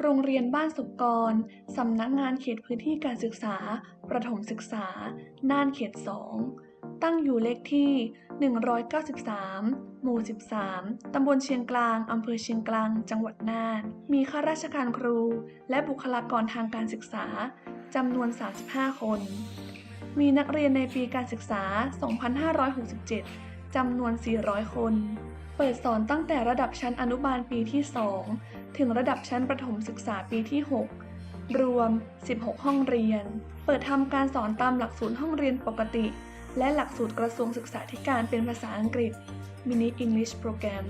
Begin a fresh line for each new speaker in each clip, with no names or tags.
โรงเรียนบ้านสุกร สำนักงานเขตพื้นที่การศึกษา ประถมศึกษา น่านเขต 2 ตั้งอยู่เลขที่ 193 หมู่ 13 ตำบลเชียงกลาง อำเภอเชียงกลาง จังหวัดน่าน มีข้าราชการครู และบุคลากรทางการศึกษา จำนวน 35 คน มีนักเรียนในปีการศึกษา 2567 จำนวน 400 คน เปิดสอนตั้งแต่ระดับชั้นอนุบาลปีที่ 2 ถึงระดับชั้นประถมศึกษาปีที่ 6 รวม 16 ห้องเรียน เปิดทำการสอนตามหลักสูตรห้องเรียนปกติ และหลักสูตรกระทรวงศึกษาธิการเป็นภาษาอังกฤษ Mini English Program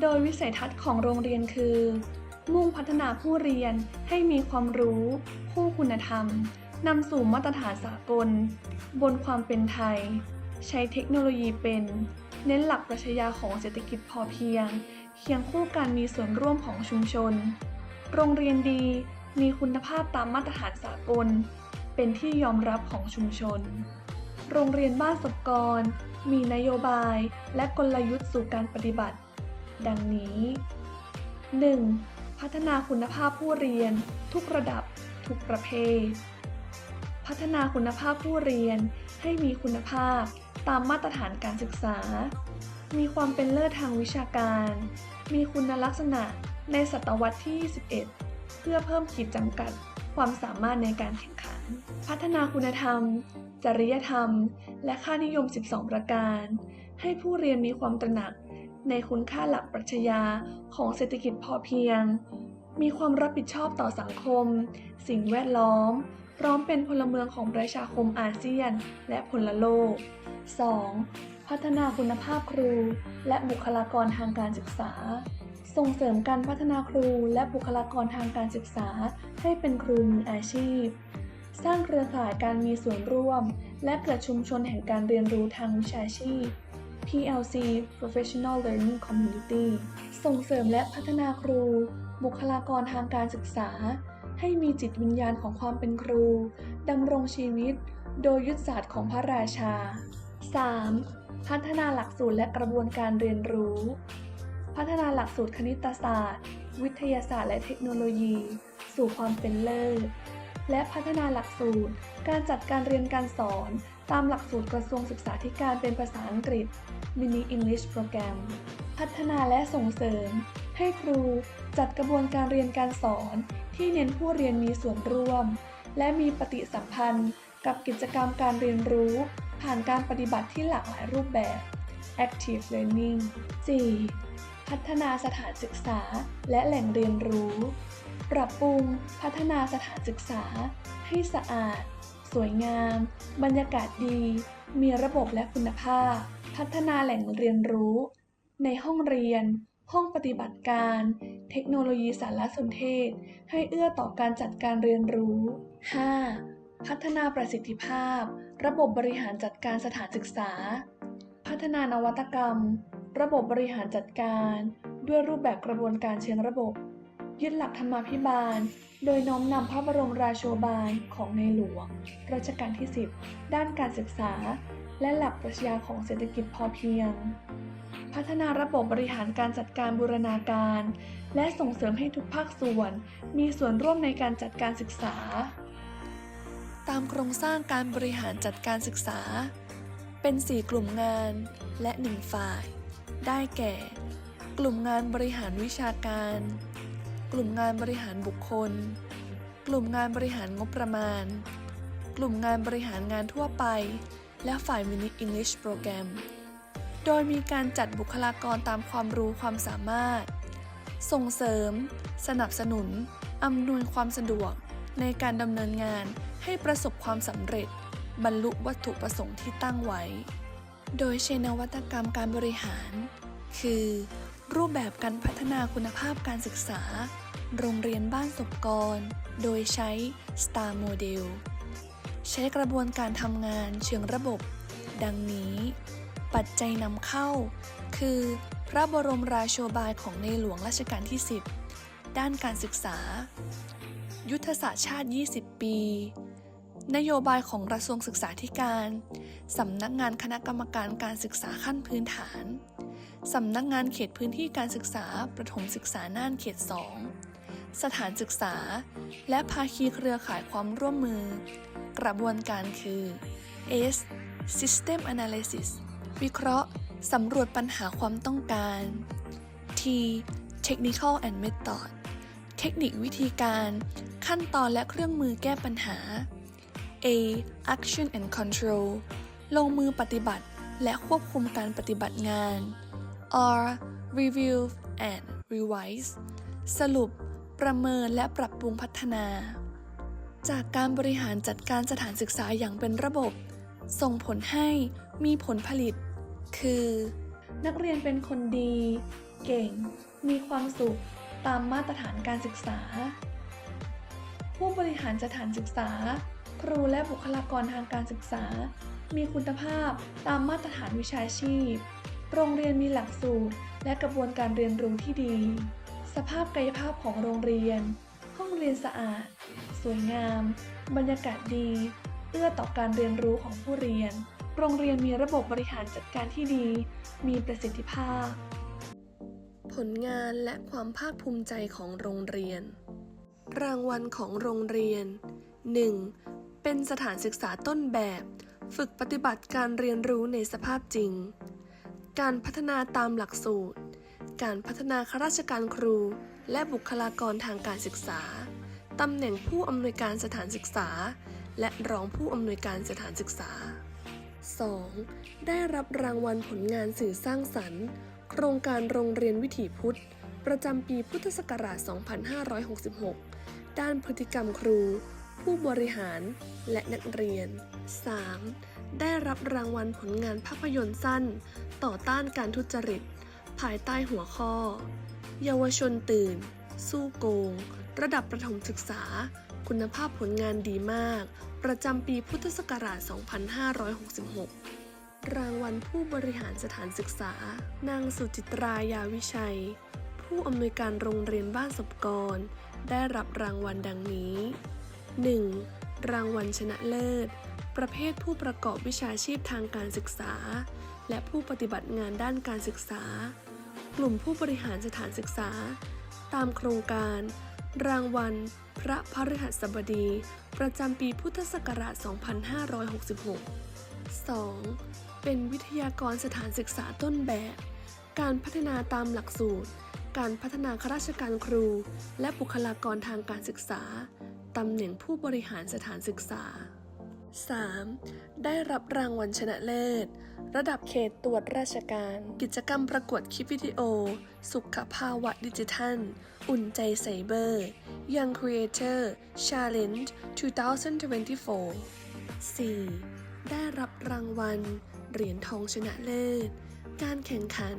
โดยวิสัยทัศน์ของโรงเรียนคือ มุ่งพัฒนาผู้เรียนให้มีความรู้ คู่คุณธรรมนำสู่มาตรฐานสากล บนความเป็นไทย ใช้เทคโนโลยีเป็น เน้นหลักปรัชญาของเศรษฐกิจพอเพียง เคียงคู่การมีส่วนร่วมของชุมชน โรงเรียนดีมีคุณภาพตามมาตรฐานสากล เป็นที่ยอมรับของชุมชน โรงเรียนบ้านสกร มีนโยบายและกลยุทธ์สู่การปฏิบัติ ดังนี้ 1. พัฒนาคุณภาพผู้เรียน ทุกระดับ ทุกประเภท พัฒนาคุณภาพผู้เรียนให้มีคุณภาพตามมาตรฐานการศึกษา มีความเป็นเลิศทางวิชาการ มีคุณลักษณะในศตวรรษที่ 21 เพื่อเพิ่มขีดจำกัดความสามารถในการแข่งขัน พัฒนาคุณธรรม จริยธรรม และค่านิยม 12 ประการ ให้ผู้เรียนมีความตระหนัก ในคุณค่าหลักปรัชญาของเศรษฐกิจพอเพียง มีความรับผิดชอบต่อสังคม สิ่งแวดล้อม พร้อมเป็นพลเมืองของประชาคมอาเซียน และพลโลก 2. พัฒนาคุณภาพครู และบุคลากรทางการศึกษา ส่งเสริมการพัฒนาครูและบุคลากรทางการศึกษา ให้เป็นครูมืออาชีพ สร้างเครือข่ายการมีส่วนร่วม และเกิดชุมชนแห่งการเรียนรู้ทางวิชาชีพ PLC Professional Learning Community ส่งเสริมและพัฒนาครู บุคลากรทางการศึกษา ให้มีจิตวิญญาณของความเป็นครูดำรงชีวิต โดยยุทธศาสตร์ของพระราชา 3. พัฒนาหลักสูตรและกระบวนการเรียนรู้ พัฒนาหลักสูตรคณิตศาสตร์ วิทยาศาสตร์และเทคโนโลยี สู่ความเป็นเลิศ และพัฒนาหลักสูตร การจัดการเรียนการสอน ตามหลักสูตรกระทรวงศึกษาธิการเป็นภาษาอังกฤษ Mini English Program พัฒนาและส่งเสริม ให้ครูจัดกระบวนการเรียนการสอน ที่เน้นผู้เรียนมีส่วนร่วม และมีปฏิสัมพันธ์กับกิจกรรมการเรียนรู้ ผ่านการปฏิบัติที่หลากหลายรูปแบบ Active Learning 4. พัฒนาสถานศึกษาและแหล่งเรียนรู้ ปรับปรุงพัฒนาสถานศึกษา ให้สะอาด สวยงาม บรรยากาศดี มีระบบและคุณภาพ พัฒนาแหล่งเรียนรู้ ในห้องเรียน ห้องปฏิบัติการ เทคโนโลยีสารสนเทศ ให้เอื้อต่อการจัดการเรียนรู้ 5. พัฒนาประสิทธิภาพ ระบบบริหารจัดการสถานศึกษา พัฒนานวัตกรรม ระบบบริหารจัดการ ด้วยรูปแบบกระบวนการเชิงระบบ ยึดหลักธรรมาภิบาล โดยน้อมนำพระบรมราโชบายของในหลวงรัชกาลที่ 10 ด้านการศึกษา และหลักปรัชญาของเศรษฐกิจพอเพียง พัฒนาระบบบริหารการจัดการบูรณาการ และส่งเสริมให้ทุกภาคส่วน มีส่วนร่วมในการจัดการศึกษา ตามโครงสร้างการบริหารจัดการศึกษา เป็น 4 กลุ่มงานและ 1 ฝ่าย ได้แก่ กลุ่มงานบริหารวิชาการ กลุ่มงานบริหารบุคคล กลุ่มงานบริหารงบประมาณ กลุ่มงานบริหารงานทั่วไป และฝ่าย Mini English Program โดยมีการจัดบุคลากรตามความรู้ความสามารถ ส่งเสริม สนับสนุน อำนวยความสะดวกในการดำเนินงาน ให้ประสบความสำเร็จ บรรลุวัตถุประสงค์ที่ตั้งไว้ โดยใช้นวัตกรรมการบริหาร คือ รูปแบบการพัฒนาคุณภาพการศึกษา โรงเรียนบ้านศพกร โดยใช้ STAR Model ใช้กระบวนการทำงานเชิงระบบ ดังนี้ ปัจจัยนำเข้า คือ พระบรมราโชบายของในหลวงรัชกาลที่ 10 ด้านการศึกษา ยุทธศาสตร์ชาติ 20 ปี นโยบายของกระทรวงศึกษาธิการ สำนักงานคณะกรรมการการศึกษาขั้นพื้นฐาน สำนักงานเขตพื้นที่การศึกษาประถมศึกษาน่านเขต 2 สถานศึกษา และภาคีเครือข่ายความร่วมมือ กระบวนการคือ S System Analysis วิเคราะห์ สำรวจปัญหาความต้องการ T Technical and Method เทคนิควิธีการ ขั้นตอนและเครื่องมือแก้ปัญหา A Action and Control ลงมือปฏิบัติและควบคุมการปฏิบัติงาน R Review and Revise สรุป ประเมินและปรับปรุงพัฒนา จากการบริหารจัดการสถานศึกษาอย่างเป็นระบบ ส่งผลให้มีผลผลิต คือ นักเรียนเป็นคนดี เก่ง มีความสุข ตามมาตรฐานการศึกษา ผู้บริหารสถานศึกษา ครูและบุคลากรทางการศึกษา มีคุณภาพตามมาตรฐานวิชาชีพ โรงเรียนมีหลักสูตร และกระบวนการเรียนรู้ที่ดี สภาพกายภาพของโรงเรียน ห้องเรียนสะอาด สวยงาม บรรยากาศดี เอื้อต่อการเรียนรู้ของผู้เรียน โรงเรียนมีระบบบริหารจัดการที่ดี มีประสิทธิภาพ ผลงานและความภาคภูมิใจของโรงเรียน รางวัลของโรงเรียน 1. เป็นสถานศึกษาต้นแบบ ฝึกปฏิบัติการเรียนรู้ในสภาพจริง การพัฒนาตามหลักสูตร การพัฒนาข้าราชการครู และบุคลากรทางการศึกษา ตำแหน่งผู้อำนวยการสถานศึกษา และรองผู้อำนวยการสถานศึกษา 2. ได้รับรางวัลผลงานสื่อสร้างสรรค์ โครงการโรงเรียนวิถีพุทธ ประจำปีพุทธศักราช 2566 ด้านพฤติกรรมครู ผู้บริหารและนักเรียน 3. ได้รับรางวัลผลงานภาพยนตร์สั้น ต่อต้านการทุจริต ภายใต้หัวข้อ เยาวชนตื่น สู้โกง ระดับประถมศึกษา คุณภาพผลงานดีมาก ประจำปีพุทธศักราช 2566 รางวัลผู้บริหารสถานศึกษา นางสุจิตรายาวิชัย ผู้อำนวยการโรงเรียนบ้านศพกร ได้รับรางวัลดังนี้ 1. รางวัลชนะเลิศ ประเภทผู้ประกอบวิชาชีพทางการศึกษา และผู้ปฏิบัติงานด้านการศึกษา กลุ่มผู้บริหารสถานศึกษา ตามโครงการ รางวัล พระพฤหัสบดี ประจำปีพุทธศักราช 2566 2. เป็นวิทยากรสถานศึกษาต้นแบบ การพัฒนาตามหลักสูตร การพัฒนาข้าราชการครู และบุคลากรทางการศึกษา ตำแหน่งผู้บริหารสถานศึกษา 3. ได้รับรางวัลชนะเลิศ ระดับเขตตรวจราชการ กิจกรรมประกวดคลิปวิดีโอ สุขภาวะดิจิทัล อุ่นใจไซเบอร์ Young Creator Challenge 2024 4. ได้รับรางวัล เหรียญทองชนะเลิศ การแข่งขัน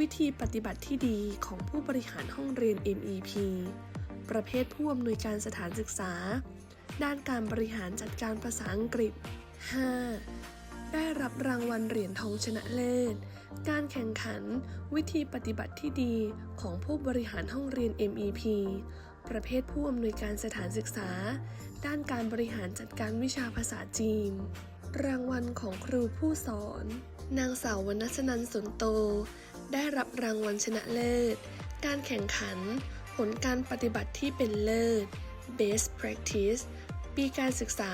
วิธีปฏิบัติที่ดีของผู้บริหารห้องเรียน MEP ประเภทผู้อำนวยการสถานศึกษา ด้านการบริหารจัดการภาษาอังกฤษ 5. ได้รับรางวัลเหรียญทองชนะเลิศ การแข่งขัน วิธีปฏิบัติที่ดีของผู้บริหารห้องเรียน MEP ประเภทผู้อำนวยการสถานศึกษา ด้านการบริหารจัดการวิชาภาษาจีน รางวัลของครูผู้สอน นางสาววรรณชนันสนโต ได้รับรางวัลชนะเลิศ การแข่งขัน ผลการปฏิบัติที่เป็นเลิศ Best Practice ปีการศึกษา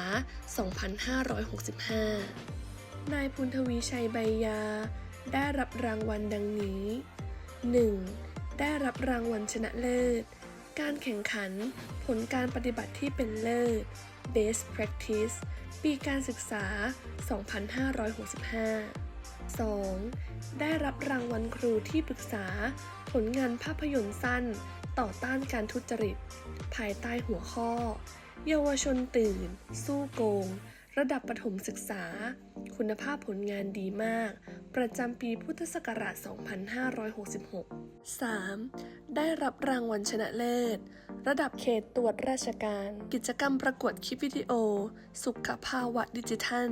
2565 นายพุนทวีชัยใบยา ได้รับรางวัลดังนี้ 1. ได้รับรางวัลชนะเลิศ การแข่งขัน ผลการปฏิบัติที่เป็นเลิศ Best Practice ปีการศึกษา 2565 2. ได้รับรางวัลครูที่ปรึกษา ผลงานภาพยนตร์สั้น ต่อต้านการทุจริต ภายใต้หัวข้อ เยาวชนตื่น สู้โกง ระดับประถมศึกษา คุณภาพผลงานดีมาก ประจำปีพุทธศักราช 2566 3. ได้รับรางวัลชนะเลิศ ระดับเขตตรวจราชการ กิจกรรมประกวดคลิปวิดีโอ สุขภาวะดิจิทัล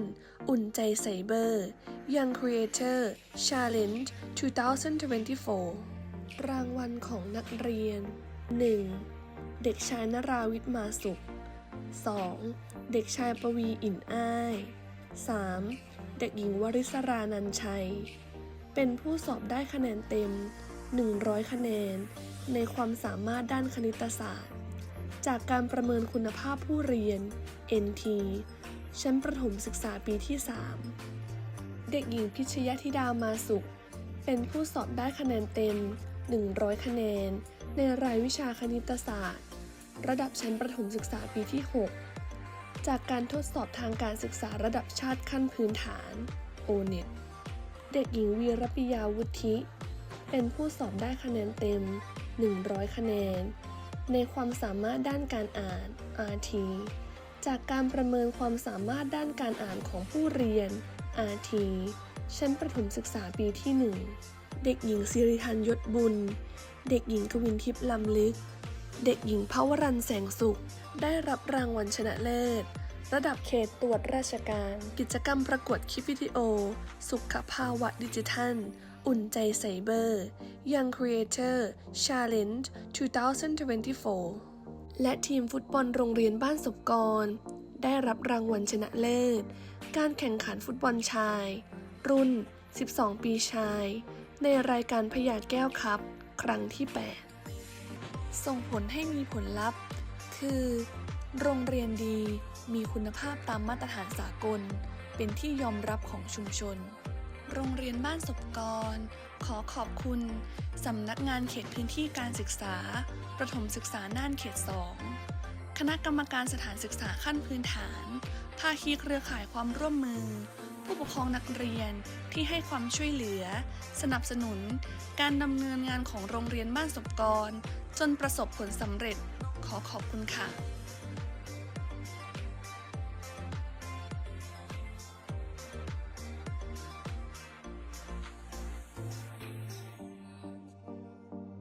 อุ่นใจไซเบอร์ Young Creator Challenge 2024 รางวัลของนักเรียน 1. เด็กชายนราวิทย์มาสุข 2. เด็กชายปวีอินอ้าย 3. เด็กหญิงวริศรานันชัย เป็นผู้สอบได้คะแนนเต็ม 100 คะแนน ในความสามารถด้านคณิตศาสตร์
จากการประเมินคุณภาพผู้เรียน NT ชั้นประถมศึกษาปีที่ 3 เด็กหญิงพิชยธิดามาสุข เป็นผู้สอบได้คะแนนเต็ม 100 คะแนน ในรายวิชาคณิตศาสตร์ ระดับชั้นประถมศึกษาปีที่ 6 จากการทดสอบทางการศึกษาระดับชาติขั้นพื้นฐาน O-NET เด็กหญิงวีรปิยาวุธิเป็นผู้สอบได้คะแนนเต็ม 100 คะแนน ในความสามารถด้านการอ่าน RT จากการประเมินความสามารถด้านการอ่านของผู้เรียน RT ชั้นประถมศึกษาปีที่ 1 เด็กหญิงสิริธันยศบุญ เด็กหญิงกวินทิพย์ลำลึก เด็กหญิงภาวรันแสงสุข ได้รับรางวัลชนะเลิศ ระดับเขตตรวจราชการ กิจกรรมประกวดคลิปวิดีโอ สุขภาวะดิจิทัล อุ่นใจไซเบอร์ Young Creator Challenge 2024 และทีมฟุตบอลโรงเรียนบ้านศพกร ได้รับรางวัลชนะเลิศ การแข่งขันฟุตบอลชาย รุ่น 12 ปีชาย ในรายการพญาแก้วครับ ครั้งที่ 8 ส่งผลให้มีผลลัพธ์ คือ โรงเรียนดีมีคุณภาพตามมาตรฐานสากล เป็นที่ยอมรับของชุมชน โรงเรียนบ้านศพกร ขอขอบคุณ สำนักงานเขตพื้นที่การศึกษา ประถมศึกษาน่านเขต2 คณะกรรมการสถานศึกษาขั้นพื้นฐาน ภาคีเครือข่ายความร่วมมือ ผู้ปกครองนักเรียนที่ให้ความช่วยเหลือ สนับสนุน การดำเนินงานของโรงเรียนบ้านศพกร จนประสบผลสำเร็จ ขอขอบคุณค่ะ